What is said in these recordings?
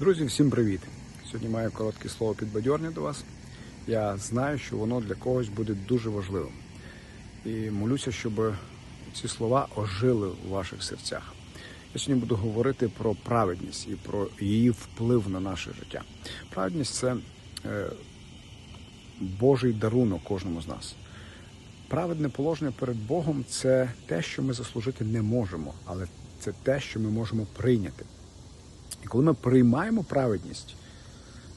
Друзі, всім привіт! Сьогодні маю коротке слово підбадьорення до вас. Я знаю, що воно для когось буде дуже важливим. І молюся, щоб ці слова ожили у ваших серцях. Я сьогодні буду говорити про праведність і про її вплив на наше життя. Праведність це е, Божий дарунок кожному з нас. Праведне положення перед Богом це те, що ми заслужити не можемо, але це те, що ми можемо прийняти. І коли ми приймаємо праведність,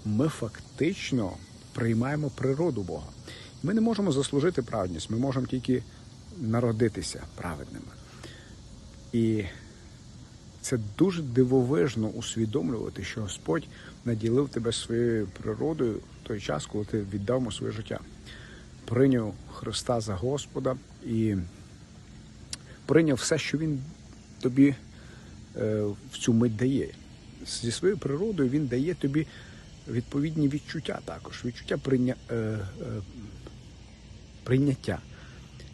ми фактично приймаємо природу Бога. Ми не можемо заслужити праведність, ми можемо тільки народитися праведними. І це дуже дивовижно усвідомлювати, що Господь наділив тебе своєю природою в той час, коли ти віддав йому своє життя. Прийняв Христа за Господа і прийняв все, що Він тобі е, в цю мить дає. Зі своєю природою він дає тобі відповідні відчуття також. Відчуття прийня... е, е, прийняття,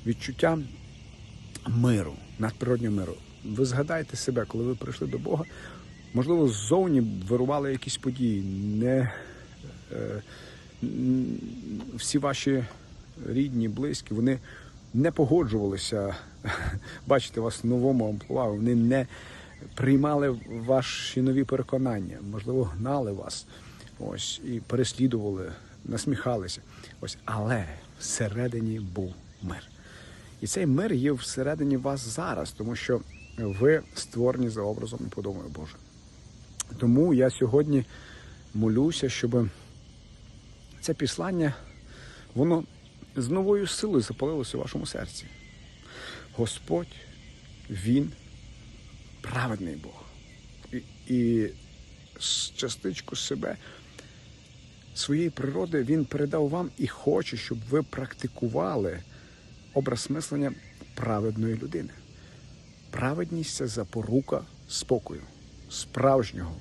відчуття миру, надприроднього миру. Ви згадайте себе, коли ви прийшли до Бога, можливо, ззовні вирували якісь події, не е, всі ваші рідні, близькі, вони не погоджувалися бачити вас в новому амплуа, вони не приймали ваші нові переконання, можливо, гнали вас ось і переслідували, насміхалися. Ось, але всередині був мир. І цей мир є всередині вас зараз, тому що ви створені за образом і подобою Божим. Тому я сьогодні молюся, щоб це післання, воно з новою силою запалилося у вашому серці. Господь, Він праведний Бог. І, і частичку себе, своєї природи, Він передав вам і хоче, щоб ви практикували образ мислення праведної людини. Праведність це запорука спокою, справжнього,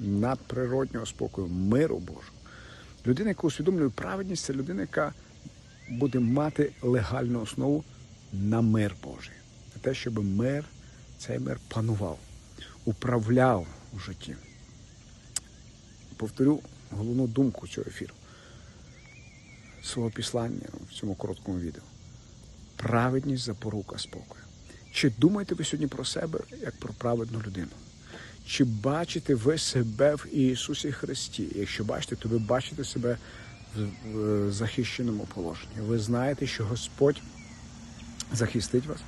надприроднього спокою, миру Божого. Людина, яка усвідомлює праведність, це людина, яка буде мати легальну основу на мир Божий. На те, щоб мир, цей мир панував, управляв у житті. Повторю головну думку цього ефіру, свого післання в цьому короткому відео. Праведність запорука спокою. Чи думаєте ви сьогодні про себе як про праведну людину? Чи бачите ви себе в Ісусі Христі? Якщо бачите, то ви бачите себе в- захищеному положенні. Ви знаєте, що Господь захистить вас,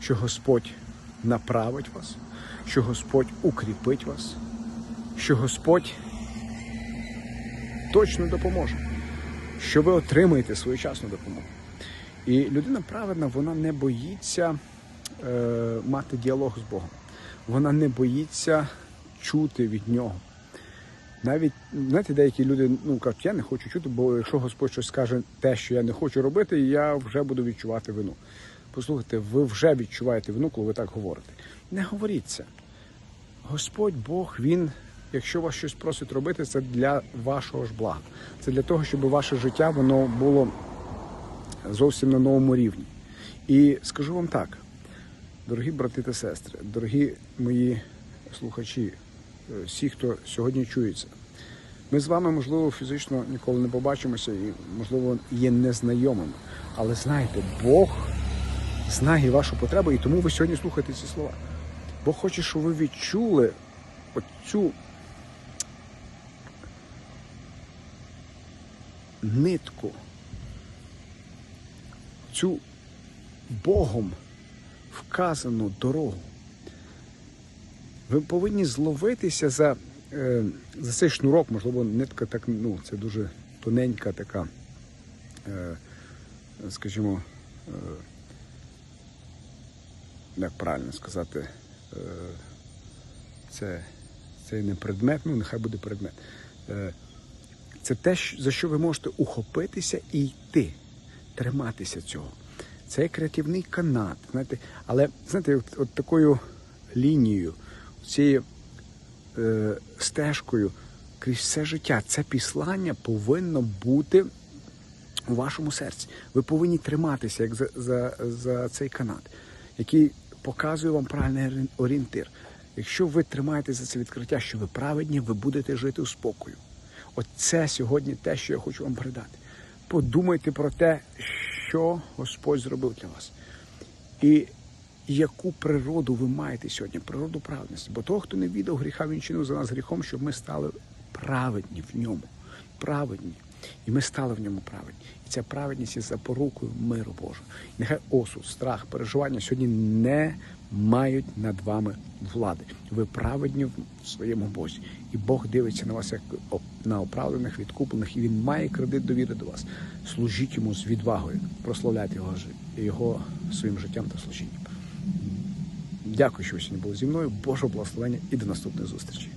що Господь направить вас, що Господь укріпить вас, що Господь точно допоможе, що ви отримаєте своєчасну допомогу. І людина праведна, вона не боїться е, мати діалог з Богом. Вона не боїться чути від нього. Навіть знаєте, деякі люди ну кажуть, я не хочу чути, бо якщо Господь щось скаже те, що я не хочу робити, я вже буду відчувати вину. Послухайте, ви вже відчуваєте вину, коли ви так говорите. Не говоріть це. Господь Бог, Він, якщо вас щось просить робити, це для вашого ж блага. Це для того, щоб ваше життя воно було зовсім на новому рівні. І скажу вам так, дорогі брати та сестри, дорогі мої слухачі, е, всі, хто сьогодні чується, ми з вами, можливо, фізично ніколи не побачимося і, можливо, є незнайомими. Але знаєте, Бог знає вашу потребу, і тому ви сьогодні слухаєте ці слова. Бог хоче, щоб ви відчули оцю нитку, цю Богом вказану дорогу. Ви повинні зловитися за, е, за цей шнурок, можливо, нитка так, ну, це дуже тоненька така, е, скажімо, е, як правильно сказати, е, це, це не предмет, ну нехай буде предмет. Е, це те, за що ви можете ухопитися і йти, триматися цього. Це як рятівний канат, знаєте, але знаєте, от, от такою лінією, цією е, стежкою крізь все життя, це післання повинно бути у вашому серці. Ви повинні триматися як за, за, за цей канат, який показує вам правильний орієнтир. Якщо ви тримаєтеся за це відкриття, що ви праведні, ви будете жити у спокою. От це сьогодні те, що я хочу вам передати. Подумайте про те, що Господь зробив для вас. І яку природу ви маєте сьогодні, природу праведності. Бо того, хто не віддав гріха, він чинив за нас гріхом, щоб ми стали праведні в ньому. Праведні. І ми стали в ньому праведні. І ця праведність є запорукою миру Божого. І нехай осуд, страх, переживання сьогодні не мають над вами влади. Ви праведні в своєму Бозі. І Бог дивиться на вас як на оправданих, відкуплених, і Він має кредит довіри до вас. Служіть йому з відвагою, прославляйте його, його своїм життям та служінням. Дякую, що ви сьогодні були зі мною. Божого благословення і до наступної зустрічі.